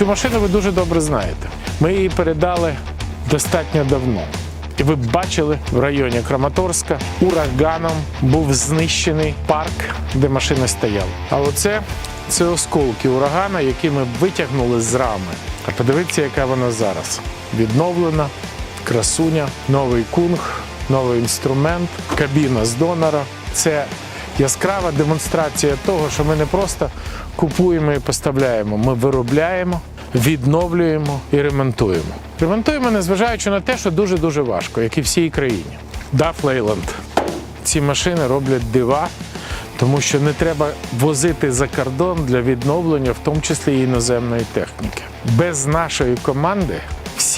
Цю машину ви дуже добре знаєте. Ми її передали достатньо давно. І ви бачили в районі Краматорська ураганом був знищений парк, де машина стояла. А оце це осколки урагана, які ми витягнули з рами. А подивіться, яка вона зараз. Відновлена, красуня, новий кунг, новий інструмент, кабіна з донора. Це яскрава демонстрація того, що ми не просто купуємо і поставляємо, ми виробляємо, відновлюємо і ремонтуємо. Ремонтуємо, незважаючи на те, що дуже-дуже важко, як і всій країні. Даф Лейланд. Ці машини роблять дива, тому що не треба возити за кордон для відновлення, в тому числі і іноземної техніки. Без нашої команди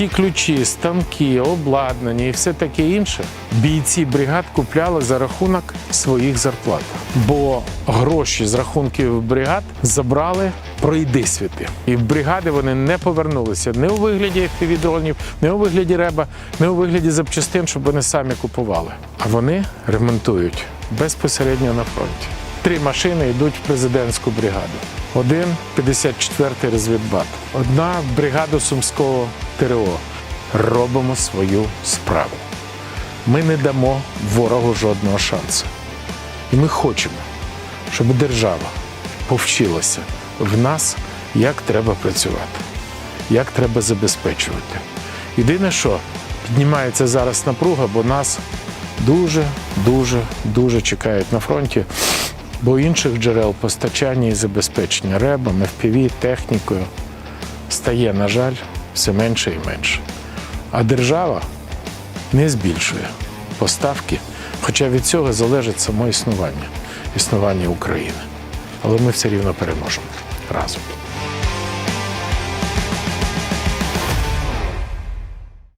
всі ключі, станки, обладнання і все таке інше бійці бригад купляли за рахунок своїх зарплат. Бо гроші з рахунків бригад забрали пройди світи. І в бригади вони не повернулися не у вигляді дронів, не у вигляді реба, не у вигляді запчастин, щоб вони самі купували. А вони ремонтують безпосередньо на фронті. Три машини йдуть в президентську бригаду. Один 54-й розвідбат, одна в бригаду Сумського ТРО. Робимо свою справу. Ми не дамо ворогу жодного шансу. І ми хочемо, щоб держава повчилася в нас, як треба працювати, як треба забезпечувати. Єдине, що піднімається зараз напруга, бо нас дуже, дуже, дуже чекають на фронті, бо інших джерел постачання і забезпечення ребами, FPV, технікою стає, на жаль, все менше і менше. А держава не збільшує поставки, хоча від цього залежить само існування, існування України. Але ми все рівно переможемо разом.